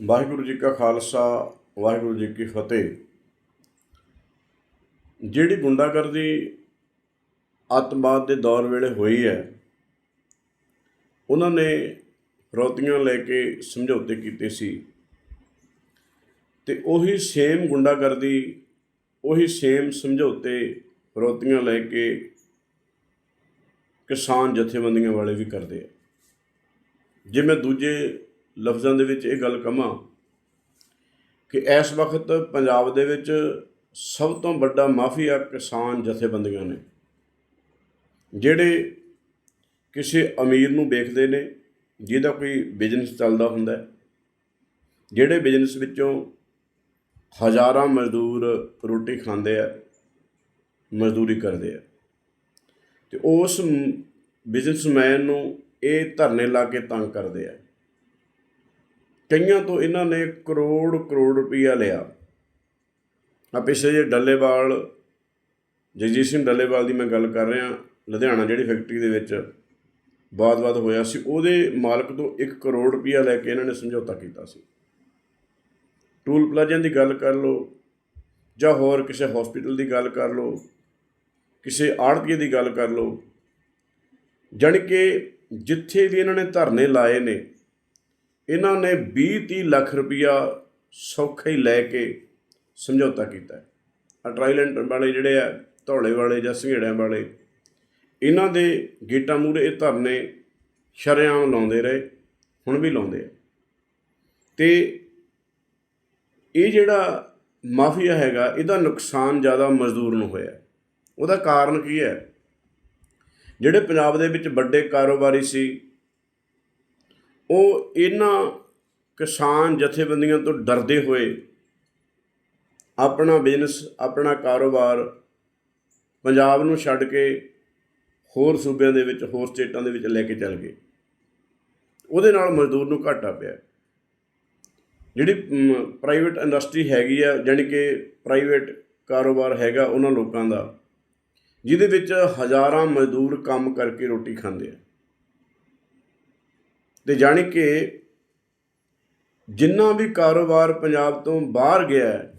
ਵਾਹਿਗੁਰੂ ਜੀ ਕਾ ਖਾਲਸਾ, ਵਾਹਿਗੁਰੂ ਜੀ ਕੀ ਫਤਿਹ। ਜਿਹੜੀ ਗੁੰਡਾਗਰਦੀ ਅੱਤਵਾਦ ਦੇ ਦੌਰ ਵੇਲੇ ਹੋਈ ਹੈ, ਉਹਨਾਂ ਨੇ ਫਰੋਤੀਆਂ ਲੈ ਕੇ ਸਮਝੌਤੇ ਕੀਤੇ ਸੀ। ਤੇ ਉਹੀ ਸੇਮ ਗੁੰਡਾਗਰਦੀ, ਉਹੀ ਸੇਮ ਸਮਝੌਤੇ ਫਰੋਤੀਆਂ ਲੈ ਕੇ ਕਿਸਾਨ ਜਥੇਬੰਦੀਆਂ ਵਾਲੇ ਵੀ ਕਰਦੇ ਆ। ਜੇ ਮੈਂ ਦੂਜੇ ਲਫ਼ਜ਼ਾਂ ਦੇ ਵਿੱਚ ਇਹ ਗੱਲ ਕਹਾਂ ਕਿ ਇਸ ਵਕਤ ਪੰਜਾਬ ਦੇ ਵਿੱਚ ਸਭ ਤੋਂ ਵੱਡਾ ਮਾਫੀਆ ਕਿਸਾਨ ਜਥੇਬੰਦੀਆਂ ਨੇ, ਜਿਹੜੇ ਕਿਸੇ ਅਮੀਰ ਨੂੰ ਵੇਖਦੇ ਨੇ, ਜਿਹਦਾ ਕੋਈ ਬਿਜ਼ਨਸ ਚੱਲਦਾ ਹੁੰਦਾ ਹੈ, ਜਿਹੜੇ ਬਿਜ਼ਨਸ ਵਿੱਚੋਂ ਹਜ਼ਾਰਾਂ ਮਜ਼ਦੂਰ ਰੋਟੀ ਖਾਂਦੇ ਆ, ਮਜ਼ਦੂਰੀ ਕਰਦੇ ਆ, ਤੇ ਉਸ ਬਿਜ਼ਨਸਮੈਨ ਨੂੰ ਇਹ ਧਰਨੇ ਲਾ ਕੇ ਤੰਗ ਕਰਦੇ ਆ। ਕਈਆਂ ਤੋਂ ਇਹਨਾਂ ਨੇ ਕਰੋੜ ਕਰੋੜ ਰੁਪਈਆ ਲਿਆ। ਆ ਪਿਛਲੇ ਜੇ ਡੱਲੇਵਾਲ, ਜਗਜੀਤ ਸਿੰਘ ਡੱਲੇਵਾਲ ਦੀ ਮੈਂ ਗੱਲ ਕਰ ਰਿਹਾ, ਲੁਧਿਆਣਾ ਜਿਹੜੀ ਫੈਕਟਰੀ ਦੇ ਵਿੱਚ ਬਾਦ-ਬਾਦ ਹੋਇਆ ਸੀ, ਉਹਦੇ ਮਾਲਕ ਤੋਂ 1 ਕਰੋੜ ਰੁਪਈਆ ਲੈ ਕੇ ਇਹਨਾਂ ਨੇ ਸਮਝੌਤਾ ਕੀਤਾ ਸੀ। ਟੂਲ ਪਲਾਜ਼ਿਆਂ ਦੀ ਗੱਲ ਕਰ ਲਓ, ਜਾਂ ਹੋਰ ਕਿਸੇ ਹਸਪੀਟਲ ਦੀ ਗੱਲ ਕਰ ਲਓ, ਕਿਸੇ ਆੜਤੀਏ ਦੀ ਗੱਲ ਕਰ ਲਓ, ਜਾਣੀ ਕਿ ਜਿੱਥੇ ਵੀ ਇਹਨਾਂ ਨੇ ਧਰਨੇ ਲਾਏ ਨੇ ਇਹਨਾਂ ਨੇ 20 30 ਲੱਖ ਰੁਪਇਆ ਸੌਖੇ ਹੀ ਲੈ ਕੇ ਸਮਝੌਤਾ ਕੀਤਾ ਆ ਟ੍ਰਾਈਲੈਂਡ ਵਾਲੇ ਜਿਹੜੇ ਆ, ਧੌਲੇ ਵਾਲੇ ਜਾਂ ਸੰਘੇੜਿਆਂ ਵਾਲੇ, ਇਹਨਾਂ ਦੇ ਗੇਟਾਂ ਮੂਹਰੇ ਇਹ ਧਰਨੇ ਸ਼ਰੇਆਮ ਲਾਉਂਦੇ ਰਹੇ, ਹੁਣ ਵੀ ਲਾਉਂਦੇ ਆ। ਤੇ ਇਹ ਜਿਹੜਾ ਮਾਫੀਆ ਹੈਗਾ, ਇਹਦਾ ਨੁਕਸਾਨ ਜ਼ਿਆਦਾ ਮਜ਼ਦੂਰ ਨੂੰ ਹੋਇਆ। ਉਹਦਾ ਕਾਰਨ ਕੀ ਹੈ? ਜਿਹੜੇ ਪੰਜਾਬ ਦੇ ਵਿੱਚ ਵੱਡੇ ਕਾਰੋਬਾਰੀ ਸੀ ਉਹ ਇਹਨਾਂ ਕਿਸਾਨ ਜਥੇਬੰਦੀਆਂ ਤੋਂ ਡਰਦੇ ਹੋਏ ਆਪਣਾ ਬਿਜ਼ਨਸ ਆਪਣਾ ਕਾਰੋਬਾਰ ਪੰਜਾਬ ਨੂੰ ਛੱਡ ਕੇ ਹੋਰ ਸੂਬਿਆਂ ਦੇ ਵਿੱਚ, ਹੋਰ ਸਟੇਟਾਂ ਦੇ ਵਿੱਚ ਲੈ ਕੇ ਚੱਲ ਗਏ। ਉਹਦੇ ਨਾਲ ਮਜ਼ਦੂਰ ਨੂੰ ਘਾਟਾ ਪਿਆ। ਜਿਹੜੀ ਪ੍ਰਾਈਵੇਟ ਇੰਡਸਟਰੀ ਹੈਗੀ ਆ, ਜਾਣੀ ਕਿ ਪ੍ਰਾਈਵੇਟ ਕਾਰੋਬਾਰ ਹੈਗਾ ਉਹਨਾਂ ਲੋਕਾਂ ਦਾ, ਜਿਹਦੇ ਵਿੱਚ ਹਜ਼ਾਰਾਂ ਮਜ਼ਦੂਰ ਕੰਮ ਕਰਕੇ ਰੋਟੀ ਖਾਂਦੇ ਆ। ਤੇ ਜਾਣੀ ਕਿ ਜਿੰਨਾ ਵੀ ਕਾਰੋਬਾਰ ਪੰਜਾਬ ਤੋਂ ਬਾਹਰ ਗਿਆ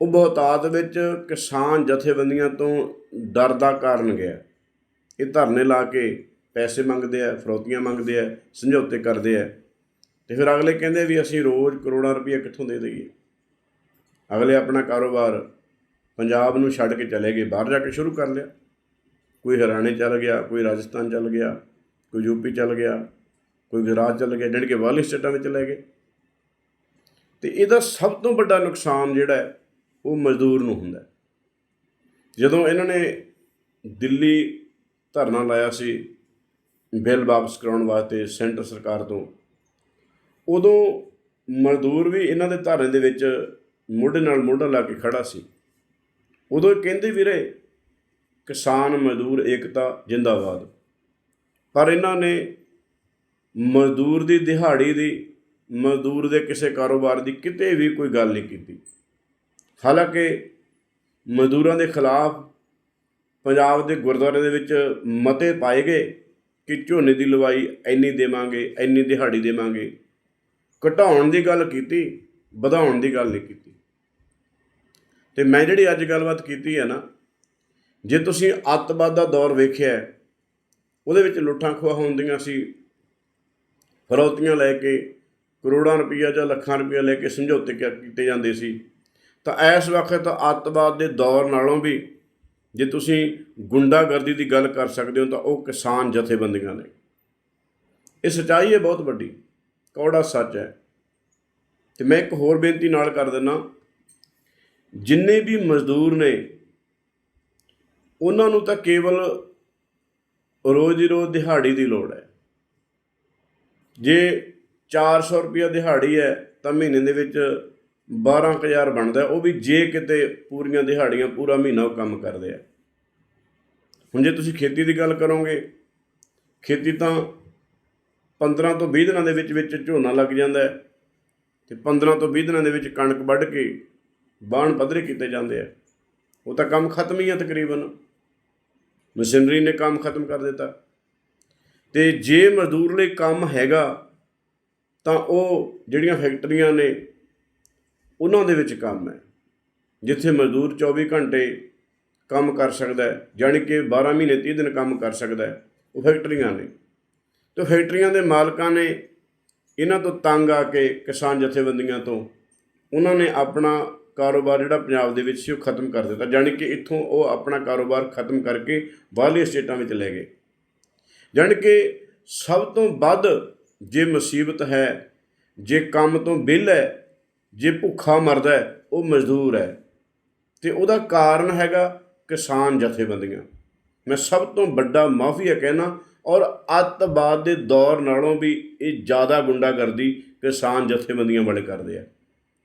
ਉਹ ਬਹੁਤਾਤ ਵਿੱਚ ਕਿਸਾਨ ਜਥੇਬੰਦੀਆਂ ਤੋਂ ਡਰ ਦਾ ਕਾਰਨ ਗਿਆ ਇਹ ਧਰਨੇ ਲਾ ਕੇ ਪੈਸੇ ਮੰਗਦੇ ਆ, ਫਰੋਤੀਆਂ ਮੰਗਦੇ ਆ, ਸਮਝੌਤੇ ਕਰਦੇ ਆ ਤੇ ਫਿਰ ਅਗਲੇ ਕਹਿੰਦੇ ਵੀ ਅਸੀਂ ਰੋਜ਼ ਕਰੋੜਾਂ ਰੁਪਏ ਕਿੱਥੋਂ ਦੇ ਦਈਏ? ਅਗਲੇ ਆਪਣਾ ਕਾਰੋਬਾਰ ਪੰਜਾਬ ਨੂੰ ਛੱਡ ਕੇ ਚਲੇ ਗਏ, ਬਾਹਰ ਜਾ ਕੇ ਸ਼ੁਰੂ ਕਰ ਲਿਆ। ਕੋਈ ਹਰਿਆਣੇ ਚੱਲ ਗਿਆ, ਕੋਈ ਰਾਜਸਥਾਨ ਚੱਲ ਗਿਆ ਕੋਈ ਯੂਪੀ ਚੱਲ ਗਿਆ, ਕੋਈ ਗੁਜਰਾਤ ਚੱਲ ਗਿਆ ਜਾਣੀ ਕਿ ਬਾਹਰਲੀ ਸਟੇਟਾਂ ਵਿੱਚ ਲੈ ਗਏ। ਤੇ ਇਹਦਾ ਸਭ ਤੋਂ ਵੱਡਾ ਨੁਕਸਾਨ ਜਿਹੜਾ ਹੈ, ਉਹ ਮਜ਼ਦੂਰ ਨੂੰ ਹੁੰਦਾ ਜਦੋਂ ਇਹਨਾਂ ਨੇ ਦਿੱਲੀ ਧਰਨਾ ਲਾਇਆ ਸੀ, ਬਿੱਲ ਵਾਪਸ ਕਰਾਉਣ ਵਾਸਤੇ ਸੈਂਟਰ ਸਰਕਾਰ ਤੋਂ, ਉਦੋਂ ਮਜ਼ਦੂਰ ਵੀ ਇਹਨਾਂ ਦੇ ਧਰਨੇ ਦੇ ਵਿੱਚ ਮੋਢੇ ਨਾਲ ਮੋਢਾ ਲਾ ਕੇ ਖੜਾ ਸੀ। ਉਦੋਂ ਇਹ ਕਹਿੰਦੇ ਵੀਰੇ ਕਿਸਾਨ ਮਜ਼ਦੂਰ ਏਕਤਾ, ਜਿੰਦਾਬਾਦ। ਪਰ ਇਹਨਾਂ ਨੇ ਮਜ਼ਦੂਰ ਦੀ ਦਿਹਾੜੀ ਦੀ, ਮਜ਼ਦੂਰ ਦੇ ਕਿਸੇ ਕਾਰੋਬਾਰ ਦੀ ਕਿਤੇ ਵੀ ਕੋਈ ਗੱਲ ਨਹੀਂ ਕੀਤੀ। ਹਾਲਾਂਕਿ ਮਜ਼ਦੂਰਾਂ ਦੇ ਖਿਲਾਫ ਪੰਜਾਬ ਦੇ ਗੁਰਦੁਆਰੇ ਦੇ ਵਿੱਚ ਮਤੇ ਪਾਏ ਗਏ ਕਿ ਝੋਨੇ ਦੀ ਲਵਾਈ ਇੰਨੀ ਦੇਵਾਂਗੇ, ਇੰਨੀ ਦਿਹਾੜੀ ਦੇਵਾਂਗੇ। ਘਟਾਉਣ ਦੀ ਗੱਲ ਕੀਤੀ, ਵਧਾਉਣ ਦੀ ਗੱਲ ਨਹੀਂ ਕੀਤੀ। ਤੇ ਮੈਂ ਜਿਹੜੀ ਅੱਜ ਗੱਲਬਾਤ ਕੀਤੀ ਹੈ ਨਾ, ਜੇ ਤੁਸੀਂ ਅੱਤਵਾਦ ਦਾ ਦੌਰ ਵੇਖਿਆ ਉਹਦੇ ਵਿੱਚ ਲੁੱਟਾਂ ਖੋਹਾਂ ਹੁੰਦੀਆਂ ਸੀ। ਫਰੌਤੀਆਂ ਲੈ ਕੇ, ਕਰੋੜਾਂ ਰੁਪਈਆ ਜਾਂ ਲੱਖਾਂ ਰੁਪਈਆ ਲੈ ਕੇ ਸਮਝੌਤੇ ਕ- ਕੀਤੇ ਜਾਂਦੇ ਸੀ। ਤਾਂ ਇਸ ਵਕਤ ਅੱਤਵਾਦ ਦੇ ਦੌਰ ਨਾਲੋਂ ਵੀ ਜੇ ਤੁਸੀਂ ਗੁੰਡਾਗਰਦੀ ਦੀ ਗੱਲ ਕਰ ਸਕਦੇ ਹੋ ਤਾਂ ਉਹ ਕਿਸਾਨ ਜਥੇਬੰਦੀਆਂ ਨੇ। ਇਹ ਸਚਾਈ ਹੈ ਬਹੁਤ ਵੱਡੀ, ਕੌੜਾ ਸੱਚ ਹੈ। ਤੇ ਮੈਂ ਇੱਕ ਹੋਰ ਬੇਨਤੀ ਨਾਲ ਕਰ ਦਿੰਦਾ, ਜਿੰਨੇ ਵੀ ਮਜ਼ਦੂਰ ਨੇ, ਉਹਨਾਂ ਨੂੰ ਤਾਂ ਕੇਵਲ ਰੋਜ਼ੀ ਰੋਜ਼ ਦਿਹਾੜੀ ਦੀ ਲੋੜ ਹੈ। ਜੇ 400 ਰੁਪਿਆ ਦਿਹਾੜੀ ਹੈ, ਤਾਂ ਮਹੀਨੇ ਦੇ ਵਿੱਚ 12000 ਬਣਦਾ ਉਹ ਵੀ ਜੇ ਕਿਤੇ ਪੂਰੀਆਂ ਦਿਹਾੜੀਆਂ, ਪੂਰਾ ਮਹੀਨਾ ਉਹ ਕੰਮ ਕਰਦੇ ਆ। ਹੁਣ ਜੇ ਤੁਸੀਂ ਖੇਤੀ ਦੀ ਗੱਲ ਕਰੋਗੇ, ਖੇਤੀ ਤਾਂ 15 ਤੋਂ 20 ਦਿਨਾਂ ਦੇ ਵਿੱਚ ਵਿੱਚ ਝੋਨਾ ਲੱਗ ਜਾਂਦਾ ਹੈ ਤੇ 15 ਤੋਂ 20 ਦਿਨਾਂ ਦੇ ਵਿੱਚ ਕਣਕ ਵੱਢ ਕੇ ਬਾਣ ਪੱਧਰੇ ਕੀਤੇ ਜਾਂਦੇ ਆ। ਉਹ ਤਾਂ ਕੰਮ ਖਤਮ ਹੀ ਆ ਤਕਰੀਬਨ। ਮਸ਼ੀਨਰੀ ਨੇ ਕੰਮ ਖਤਮ ਕਰ ਦਿੱਤਾ। ਤੇ ਜੇ ਮਜ਼ਦੂਰ ਲਈ ਕੰਮ ਹੈਗਾ, ਤਾਂ ਉਹ ਜਿਹੜੀਆਂ ਫੈਕਟਰੀਆਂ ਨੇ, ਉਹਨਾਂ ਦੇ ਵਿੱਚ ਕੰਮ ਹੈ। ਜਿੱਥੇ ਮਜ਼ਦੂਰ 24 ਘੰਟੇ ਕੰਮ ਕਰ ਸਕਦਾ ਹੈ, ਜਾਣੀ ਕਿ 12 ਮਹੀਨੇ 30 ਦਿਨ ਕੰਮ ਕਰ ਸਕਦਾ ਹੈ, ਉਹ ਫੈਕਟਰੀਆਂ ਨੇ। ਤੇ ਫੈਕਟਰੀਆਂ ਦੇ ਮਾਲਕਾਂ ਨੇ ਇਹਨਾਂ ਤੋਂ ਤੰਗ ਆ ਕੇ ਕਿਸਾਨ ਜਥੇਬੰਦੀਆਂ ਤੋਂ, ਉਹਨਾਂ ਨੇ ਆਪਣਾ ਕਾਰੋਬਾਰ ਜਿਹੜਾ ਪੰਜਾਬ ਦੇ ਵਿੱਚ ਸੀ, ਉਹ ਖਤਮ ਕਰ ਦਿੱਤਾ। ਜਾਣੀ ਕਿ ਇੱਥੋਂ ਉਹ ਆਪਣਾ ਕਾਰੋਬਾਰ ਖਤਮ ਕਰਕੇ ਬਾਹਰਲੇ ਸਟੇਟਾਂ ਵਿੱਚ ਲੈ ਗਏ। ਜਾਣੀ ਕਿ ਸਭ ਤੋਂ ਵੱਧ ਜੇ ਮੁਸੀਬਤ ਹੈ, ਜੇ ਕੰਮ ਤੋਂ ਵਿਹਲ ਹੈ, ਜੇ ਭੁੱਖਾ ਮਰਦਾ ਹੈ, ਉਹ ਮਜ਼ਦੂਰ ਹੈ। ਤੇ ਉਹਦਾ ਕਾਰਨ ਹੈਗਾ ਕਿਸਾਨ ਜਥੇਬੰਦੀਆਂ। ਮੈਂ ਸਭ ਤੋਂ ਵੱਡਾ ਮਾਫੀਆ ਕਹਿਣਾ, ਔਰ ਅੱਤਵਾਦ ਦੇ ਦੌਰ ਨਾਲੋਂ ਵੀ ਇਹ ਜ਼ਿਆਦਾ ਗੁੰਡਾਗਰਦੀ ਕਿਸਾਨ ਜਥੇਬੰਦੀਆਂ ਵਾਲੇ ਕਰਦੇ ਆ।